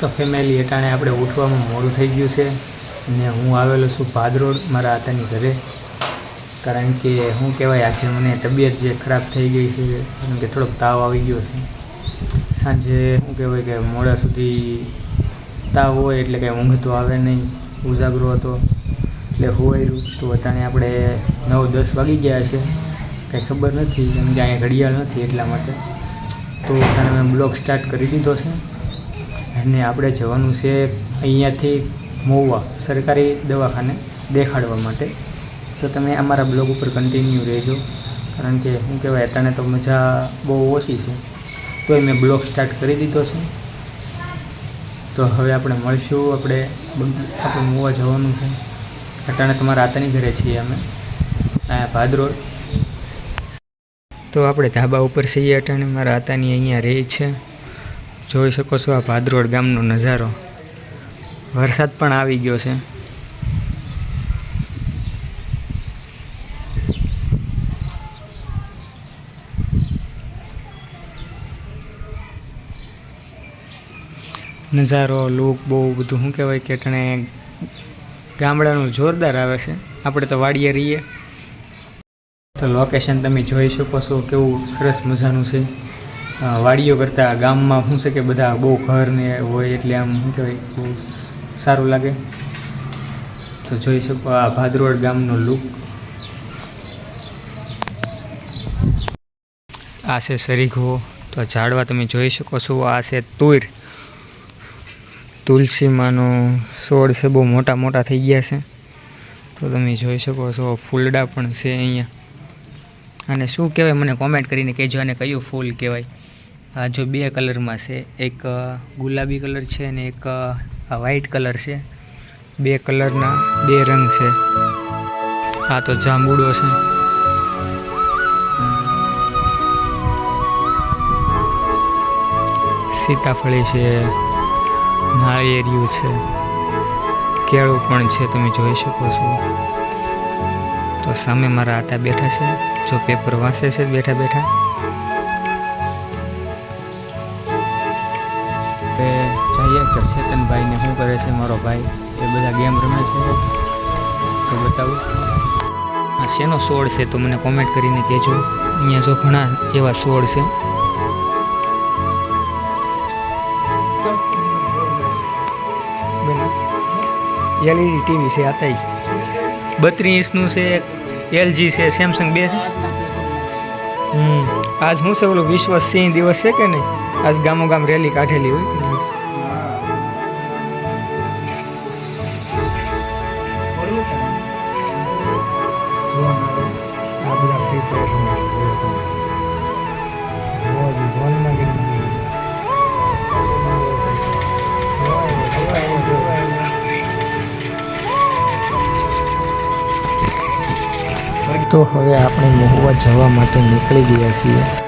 તો ફેમિલી અટાણે આપણે ઉઠવામાં મોડું થઈ ગયું છે. ને હું આવેલો છું ભાદરોડ મારા આતાની ઘરે. કારણ કે શું કહેવાય, આજે મને તબિયત જે ખરાબ થઈ ગઈ છે, કારણ કે થોડોક તાવ આવી ગયો છે. સાંજે શું કહેવાય કે મોડા સુધી તાવ હોય એટલે કંઈ ઊંઘ તો આવે નહીં. ઉજાગરો હતો, એટલે હોવાયું તો અટાણે આપણે નવ દસ વાગી ગયા છે. કંઈ ખબર નથી, કેમ કે અહીંયા ઘડિયાળ નથી એટલા માટે. તો અટાણે મેં બ્લોગ સ્ટાર્ટ કરી દીધો છે. અને આપણે જવાનું છે અહીંયાથી મોવા સરકારી દવાખાને દેખાડવા માટે. તો તમે અમારા બ્લોગ ઉપર કન્ટિન્યુ રહેજો. કારણ કે શું કહેવાય અટાણે તો મજા બહુ ઓછી છે. તોય મેં બ્લોગ સ્ટાર્ટ કરી દીધો છે. તો હવે આપણે મળશું, આપણે આપણે મોવા જવાનું છે. અટાણે તમારા આતાની ઘરે છીએ અમે અહીંયા ભાદરોડ તો આપણે ધાબા ઉપર છીએ અટાણે મારા આતાની અહીંયા રહે છે. જોઈ શકો છો આ ભાદરોડ ગામનો નજારો. વરસાદ પણ આવી ગયો છે. નજારો, લુક બહુ બધું શું કહેવાય કે કણે ગામડાનું જોરદાર આવે છે. આપણે તો વાડીએ રહીએ. તો લોકેશન તમે જોઈ શકો છો, કેવું સરસ મજાનું છે. વાડીઓ કરતાં ગામમાં શું છે કે બધા બહુ ઘર ને હોય એટલે આમ શું કહેવાય, બહુ સારું લાગે. તો જોઈ શકો આ ભાદરોડ ગામનો લુક આ છે સરીઘો તો ઝાડવા તમે જોઈ શકો છો, આ છે તુર. તુલસીમાંનો છોડ છે, બહુ મોટા મોટા થઈ ગયા છે. તો તમે જોઈ શકો છો, ફૂલડા પણ છે અહીંયા. અને શું કહેવાય, મને કોમેન્ટ કરીને કહેજો અને કયું ફૂલ કહેવાય. આ જો બે કલરમાં છે, એક ગુલાબી કલર છે અને એક વ્હાઈટ કલર છે. બે કલરના બે રંગ છે. આ તો જાંબુડો છે. સીતાફળી છે, નાળિયેરિયું છે, કેળું પણ છે, તમે જોઈ શકો છો. તો સામે મારા આટા બેઠા છે. જો પેપર વાંચે છે, બેઠા બેઠા. જઈએ કે ચેતનભાઈને શું કરે છે મારો ભાઈ? એ બધા ગેમ રમે છે. તો બતાવું. આ શેનો સોળ છે તો મને કોમેન્ટ કરીને કહેજો. અહીંયા જો ઘણા એવા સોળ છે. એલઈડી ટીવી છે આતા બત્રીસ ઇંચનું છે એલજી છે સેમસંગ બે છે. હમ. આજ શું છે ઓલો વિશ્વ સિંહ દિવસ છે કે નહીં? આજ ગામો ગામ રેલી કાઢેલી હોય. તો હવે આપણે મહુવા જવા માટે નીકળી ગયા છીએ.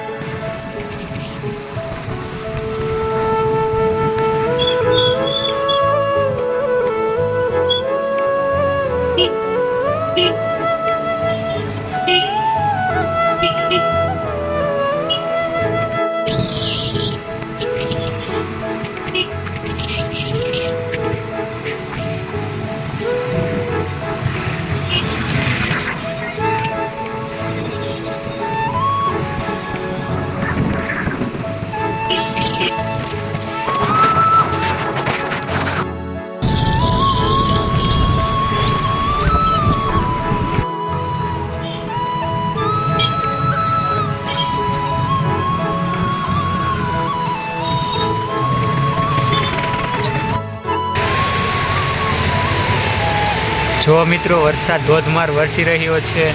જો મિત્રો, વરસાદ ધોધમાર વરસી રહ્યો છે.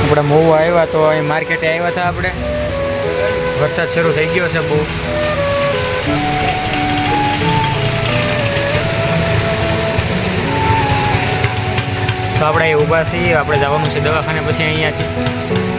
આપણે મોવા આવ્યા તો અહીં માર્કેટે આવ્યા હતા આપણે. વરસાદ શરૂ થઈ ગયો છે બહુ. તો આપણે અહીં ઊભા છીએ, આપણે જવાનું છે દવાખાને પછી અહીંયાથી.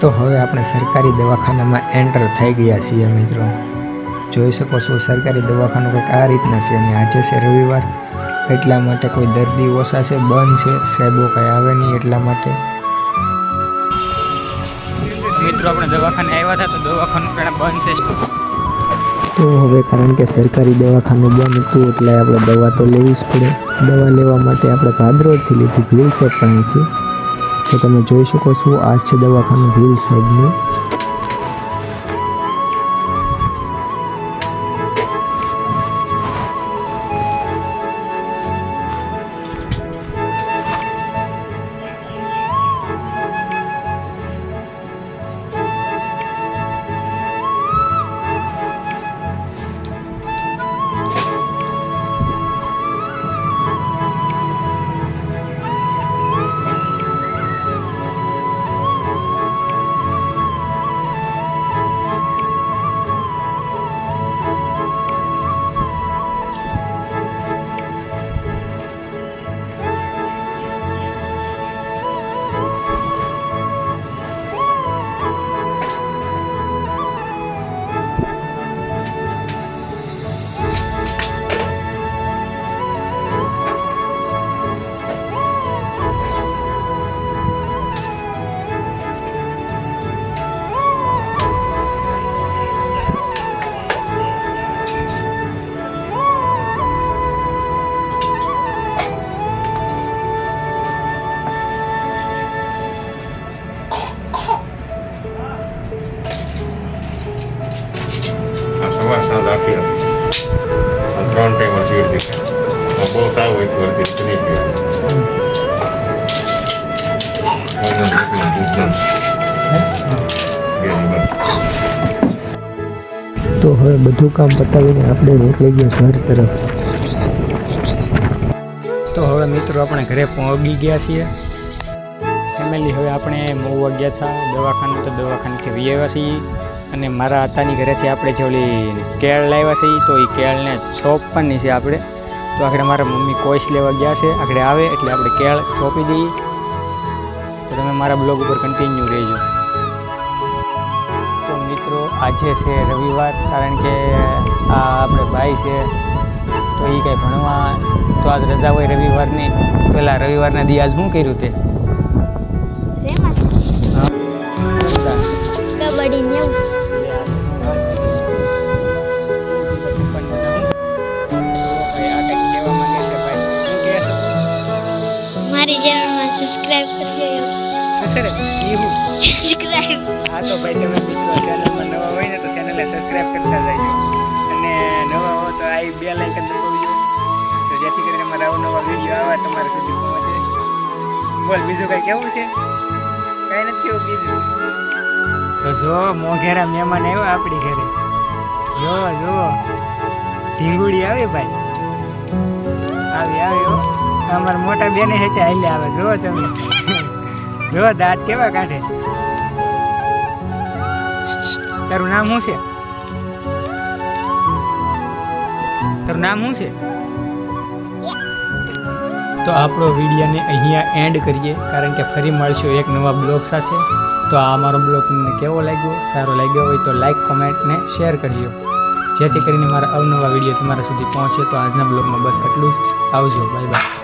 તો હવે આપણે સરકારી દવાખાનામાં એન્ટર થઈ ગયા છીએ મિત્રો. જોઈ શકો છો સરકારી દવાખાનું કંઈક આ રીતના છે. અને આજે છે રવિવાર એટલા માટે કોઈ દર્દી ઓછા છે બંધ છે સાહેબો કંઈ આવે નહીં એટલા માટે. મિત્રો આપણે દવાખાને આવ્યા હતા તો દવાખાનું પહેલાં બંધ છે. તો હવે કારણ કે સરકારી દવાખાનું બંધ હતું એટલે આપણે દવા તો લેવી જ પડે. દવા લેવા માટે આપણે ભાદરોડથી લીધી ભીલ સાહેબ પાસેથી તો તમે જોઈ શકો છો આ છે દવાખાનું ભીલ સાહેબનું. બધું કામ પતાવીને આપણે નીકળી ગયા ઘર તરફ. તો હવે મિત્રો આપણે ઘરે પહોંચી ગયા છીએ. ફેમિલી હવે આપણે મૂવ ગયા હતા દવાખાને તો દવાખાનેથી વી આવ્યા છીએ. અને મારા હતાની ઘરેથી આપણે જે ઓલી કેળ લાવ્યા છીએ, તો એ કેળને સોંપવાની છે આપણે. તો આગળ મારા મમ્મી કોઈશ લેવા ગયા છે. આગળ આવે એટલે આપણે કેળ સોંપી દઈએ. તો તમે મારા બ્લોગ ઉપર કન્ટિન્યુ રહેજો. આજે છે રવિવાર કારણ કે આ આપણે ભાઈ છે તો એ કંઈ ભણવા તો આજ રજા હોય રવિવારની પહેલાં રવિવારના દી આજ શું કર્યું તે? મારી ચેનલમાં કરજો. સબસ્ક્રાઇબ હા, તો ભાઈ તમે મિત્રો ચેનલમાં નવા હોય ને તો ચેનલને સબસ્ક્રાઇબ કરતા જજો અને નવા હો તો આ બે લાઇકન દબાવજો તો જેથી કરીને અમારા અવનવા વીડિયો આવે, તમારા સુધી પહોંચે. બોલ, બીજું કઈ કેવું છે? કઈ નથી કેવું બીજું તો જો, મોઘેરા મહેમાન આવ્યા આપણી ઘરે. જો જો. ઢીંગુડી આવી ભાઈ. આવી આવી અમારા મોટા બેને હેચે હાલે આવે. જો તમે. જો, દાંત કેવા કાઢે. તારું નામ શું છે? તારું નામ શું છે? તો આપણો વિડીયોને અહીંયા એન્ડ કરીએ, કારણ કે ફરી મળશું એક નવા બ્લોગ સાથે. તો આ અમારો બ્લોગ તમને કેવો લાગ્યો? સારો લાગ્યો હોય તો લાઇક કોમેન્ટ ને શેર કરજો. જેથી કરીને મારા અવનવા વીડિયો તમારા સુધી પહોંચે. તો આજના બ્લોગમાં બસ એટલું જ. આવજો. Bye bye